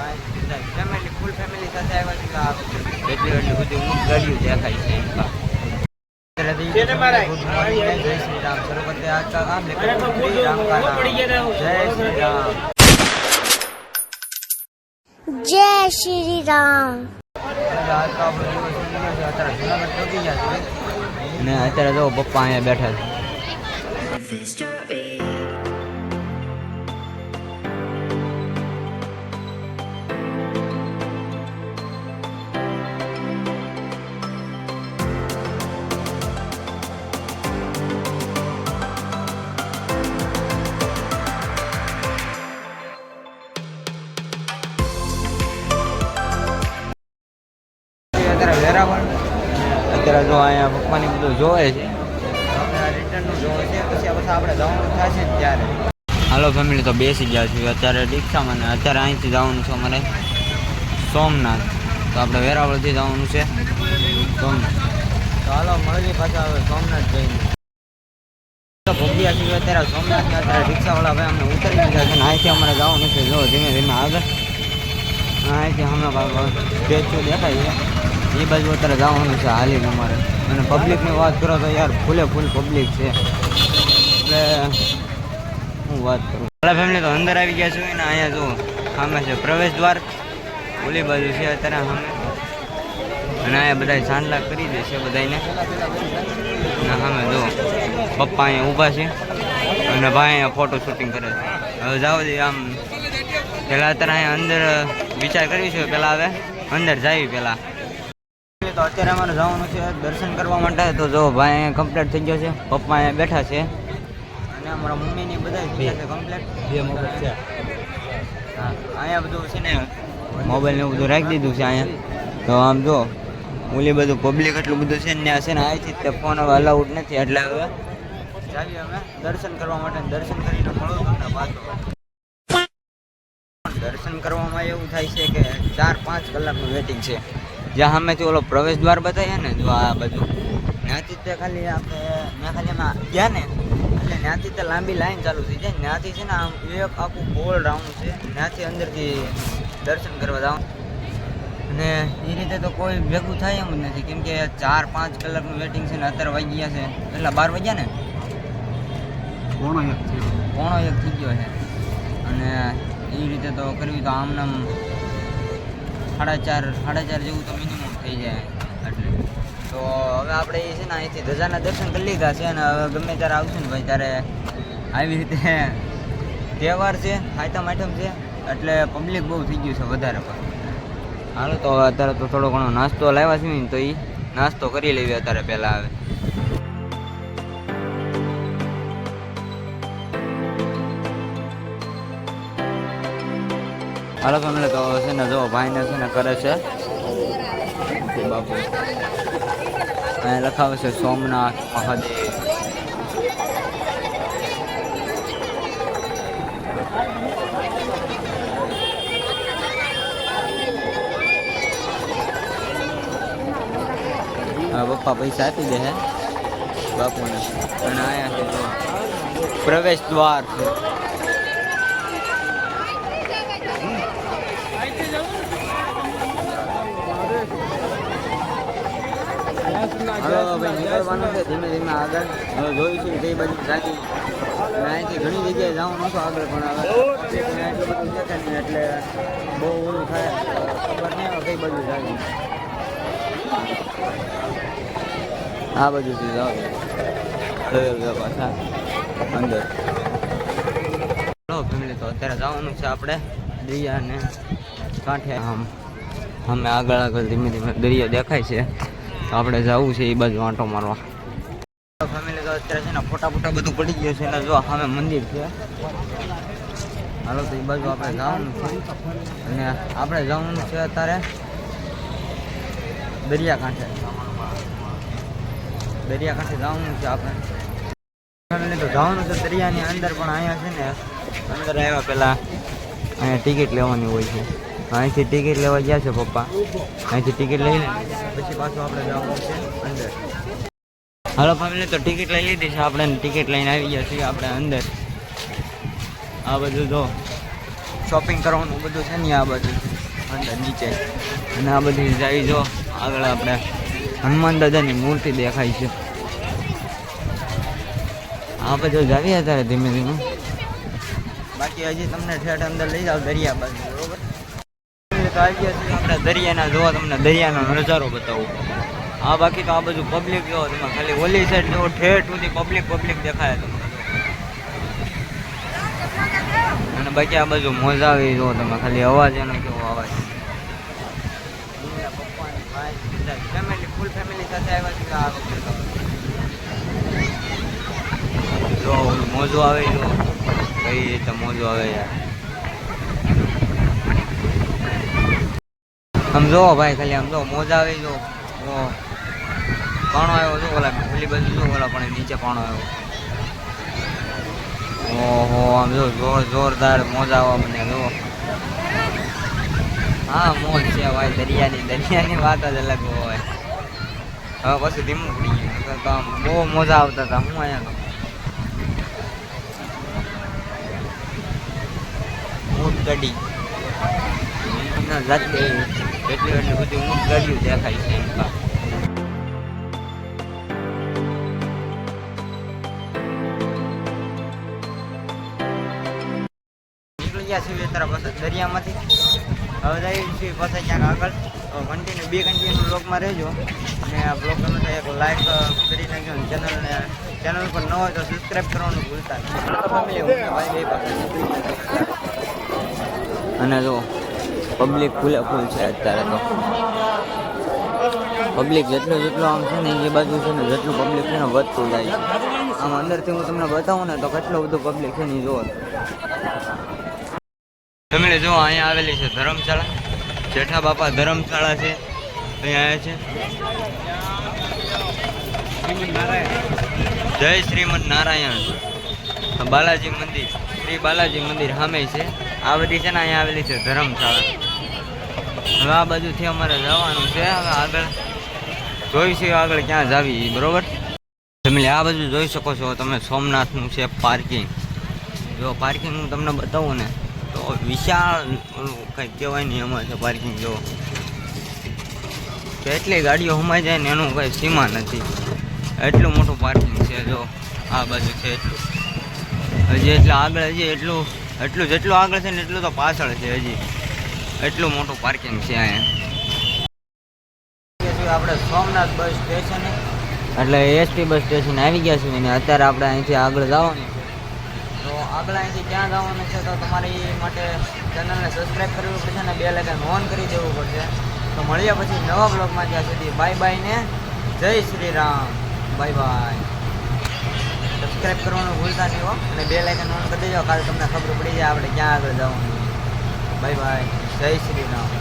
Family full family સાથે આવ્યા છીએ એટલી એટલી બધી ઊંઘ ગળ્યું દેખાય છે જય શ્રી રામ સરોવર આજકાલ આમ જય શ્રી રામ જય શ્રી રામ અને અત્યારે જો પપ્પા અહીંયા બેઠા છે વેરાવળ. અત્યારે જો અહીંયા પપ્પાની બધું જોવે છે. રિટર્નનું છે હાલો ફેમિલી તો બેસી ગયા છીએ. અત્યારે રિક્ષામાં ને અત્યારે અહીંથી જવાનું છે અમારે સોમનાથ. તો આપણે વેરાવળથી જવાનું છે સોમનાથ. તો હાલો, મળીએ પાછા હવે સોમનાથ જઈને. છીએ અત્યારે સોમનાથ અત્યારે રિક્ષાવાળા ભાઈ અમને ઉતરી દીધા છે ને અહીંથી અમારે જવાનું છે. જો ધીમે ધીમે આગળ. હમણાં સ્ટેચ્યુ દેખાય છે. એ બાજુ અત્યારે જવાનું છે હાલીને અમારે. અને પબ્લિકની વાત કરો તો યાર ફૂલે ફૂલ પબ્લિક છે. એટલે હું વાત કરું. મારા ફેમિલી તો અંદર આવી ગયા છું ને અહીંયા જો સામે છે પ્રવેશ દ્વાર. ઓલી બાજુ છે અત્યારે સામે. અને અહીંયા બધા ચાંદલા કરી દે છે બધાને અને સામે જો પપ્પા અહીંયા ઊભા છે. અને ભાઈ અહીંયા ફોટો શૂટિંગ કરે છે. હવે જાઓ દે આમ. પહેલાં અત્યારે અહીંયા અંદર વિચાર કરવી છે પેલા હવે અંદર જાય પેલા. તો અત્યારે અમારે જવાનું છે દર્શન કરવા માટે. તો જો ભાઈ કમ્પ્લીટ થઈ ગયો છે. પપ્પા અહીંયા બેઠા છે. અને અમારા મમ્મીની બધા થઈ છે કમ્પ્લીટ બે મોબાઈલ છે. હા અહીંયા બધું છે ને મોબાઈલ ને એવું બધું રાખી દીધું છે અહીંયા. તો આમ જો ઓલી બધું પબ્લિક એટલું બધું છે ને ત્યાં છે ને અહીંથી તે ફોન હવે અલાઉડ નથી. એટલે હવે જાવી અમે દર્શન કરવા માટે. દર્શન કરીને મળો તમને પાછો. દર્શન કરવામાં એવું થાય છે કે ચાર પાંચ કલાકનું વેટિંગ છે. જ્યાં સામેથી ઓલો પ્રવેશ દ્વાર બતાવીએ ને જો આ બધું ત્યાંથી તે ખાલી આપણે ત્યાં ખાલી એમાં ગયા ને એટલે ત્યાંથી તે લાંબી લાઈન ચાલુ થઈ જાય. ત્યાંથી છે ને આમ એક આખું ગોળ રાઉન્ડ છે. ત્યાંથી અંદરથી દર્શન કરવા જાઉં. અને એ રીતે તો કોઈ ભેગું થાય એમ જ નથી. કેમ કે ચાર પાંચ કલાકનું વેટિંગ છે ને અત્યારે વાગી ગયા છે. એટલા બાર વાગ્યા ને? પોણો એક થઈ ગયો છે. અને એ રીતે તો કરવી તો આમ નામ સાડા ચાર સાડા ચાર જેવું તો મિનિમમ થઈ જાય એટલે. તો હવે આપણે એ છે ને અહીંથી ધજાના દર્શન કરી લીધા છે અને હવે ગમે ત્યારે આવશું ને ભાઈ ત્યારે આવી રીતે તહેવાર છે આઈટમ આઈટમ છે, એટલે પબ્લિક બહુ થઈ ગયું છે વધારે પણ. હાલો તો અત્યારે તો થોડો ઘણો નાસ્તો લાવ્યા છે ને તો એ નાસ્તો કરી લેવી અત્યારે પહેલાં આવે હાલો ફેમિલી, તો છે ને જો ભાઈને છે ને કરે છે. તે બાપુ. અહીંયા લખાવે છે સોમનાથ મહાદેવ. હા, પપ્પા પૈસા આપી દે હે. બાપુને. અને અહીંયા છે જો પ્રવેશ દ્વાર છે. હવે ભાઈ નીકળવાનું છે ધીમે ધીમે આગળ. હવે જોઈશું કઈ બાજુ અને અહીંથી ઘણી જગ્યાએ જવાનું નહોતું આગળ, પણ પબ્લિકને એટલું બધું છે એટલે બહુ ઓલું થાય ખબર નહીં હવે કઈ બાજુ જાતી આ બાજુથી જાઓ પાછા, અંદર. તો અત્યારે જવાનું છે આપણે દરિયાને કાંઠે. આમ, અમે આગળ આગળ ધીમે ધીમે દરિયો દેખાય છે. તો આપણે જવું છે એ બાજુ આંટો મારવા. ફેમિલી તો અત્યારે છે ને ફોટા ફોટા બધું પડી ગયું છે ને જો સામે મંદિર છે. હાલો તો એ બાજુ આપણે જવાનું છે. અને આપણે જવાનું છે અત્યારે દરિયાકાંઠે. દરિયાકાંઠે જવાનું છે આપણે. ફેમિલી તો જવાનું છે દરિયાની અંદર, પણ અહીંયા છે ને અંદર આવ્યા પહેલાં અહીંયા ટિકિટ લેવાની હોય છે. અહીંથી ટિકિટ લેવા ગયા છે પપ્પા. અહીંથી ટિકિટ લઈને પછી પાછું આપણે જવાનું છે અંદર. હાલો ફેમિલી, તો ટિકિટ લઈ લીધી છે. આપણે ટિકિટ લઈને આવી ગયા છીએ આપણે અંદર. આ બધું જો શોપિંગ કરવાનું બધું છે ને આ બધું અંદર નીચે. અને આ બધી જાય જો, આગળ આપણે હનુમાન દાદાની મૂર્તિ દેખાય છે. આ બધું જાવીએ અત્યારે ધીમે ધીમે. બાકી હજી તમને ઠેઠ અંદર લઈ જાઓ દરિયા બાજુ, બરોબર? આપણે દરિયાના જોવા, તમને દરિયાનો નજારો બતાવું. આ બાકી તો આ બધું પબ્લિક જોવો, તમે ખાલી ઓલી સાઈડ જોવો, ઠેઠ સુધી પબ્લિક પબ્લિક દેખાય તમને. અને બાકી આ બાજુ મોજા આવી જોવો, તમે ખાલી અવાજ એનો કેવો અવાજ ફેમિલી ફૂલ ફેમિલી સાથે આવ્યા છે, આ વખતે જો, મોજું આવે જો. કઈ રીતે મોજો આવે યાર આમ ભાઈ, ખાલી આમ જો મોજા આવી જો. પાણો આવ્યો જો ઓલા પેલી બાજુ જો ઓલા પણ નીચે પાણો આવ્યો. ઓહો, આમ જો જોર, જોરદાર મોજા આવવા મને, જો. હા, મોજ છે ભાઈ, દરિયાની દરિયાની વાત જ અલગ હોય. હવે પછી ધીમું પડી ગયું. તો આમ બહુ મોજા આવતા હતા, હું અહીંયા ગાડી ઊંટના જાતે એટલી એટલી બધી ઊંટ ગળ્યું દેખાય છે એમ ગયા છીએ તરફ પાછા દરિયામાંથી. હવે જઈએ છીએ પાછા ક્યાંક આગળ. કન્ટિન્યુ બે કન્ટિન્યુ બ્લોગમાં રહેજો. અને આ બ્લોગ ગમે તો એક લાઈક કરી નાખજો ચેનલને ચેનલ પર ન હોય તો સબસ્ક્રાઈબ કરવાનું ભૂલતા અને જો પબ્લિક ફૂલે ફૂલ છે અત્યારે તો. પબ્લિક જેટલું જેટલું આમ છે ને, એ બાજુ છે ને, જેટલું પબ્લિક છે ને, વધતું જાય છે. આમ અંદરથી હું તમને બતાવું ને, તો કેટલું બધું પબ્લિક છે ને જુઓ તમે જો અહીંયા આવેલી છે ધર્મશાળા. જેઠા બાપા ધર્મશાળા છે. અહીંયા છે. જય શ્રીમદ નારાયણ. બાલાજી મંદિર. શ્રી બાલાજી મંદિર સામે છે. આ બધી છે ને, અહીંયા આવેલી છે ધર્મશાળા. હવે આ બાજુથી અમારે જવાનું છે. હવે આગળ જોઈશું આગળ ક્યાં જાવી બરોબર? તમે આ બાજુ જોઈ શકો છો તમે સોમનાથનું છે પાર્કિંગ જો પાર્કિંગ હું તમને બતાવું ને, તો વિશાળ કંઈક કહેવાય નહીં એમાં છે પાર્કિંગ જો. કેટલી ગાડીઓ સમાઈ જાય ને એનું કંઈ સીમા નથી. એટલું મોટું પાર્કિંગ છે, જો. આ બાજુ છે એટલું. હજી એટલે આગળ, હજી એટલું એટલું જેટલું આગળ છે ને એટલું તો પાછળ છે હજી. એટલું મોટું પાર્કિંગ છે અહીંયા. આપણે સોમનાથ બસ સ્ટેશન. એટલે એસટી બસ સ્ટેશન આવી ગયા છીએ અને અત્યારે આપણે અહીંથી આગળ જવાનું છે. તો આગળ અહીંથી ક્યાં જવાનું છે તો તમારી માટે ચેનલને સબસ્ક્રાઈબ કરવી પડશે અને બે લાઇકન ઓન કરી દેવું પડશે. તો મળીએ પછી નવા બ્લોગમાં ત્યાં સુધી બાય બાય ને Jai Shri Ram. Bye bye subscribe કરવાનું ભૂલતા નહીં હો અને બે લાઇકન ઓન કરી દેજો. કાલે તમને ખબર પડી જાય આપણે ક્યાં આગળ જવાનું બાય બાય જય શ્રી રામ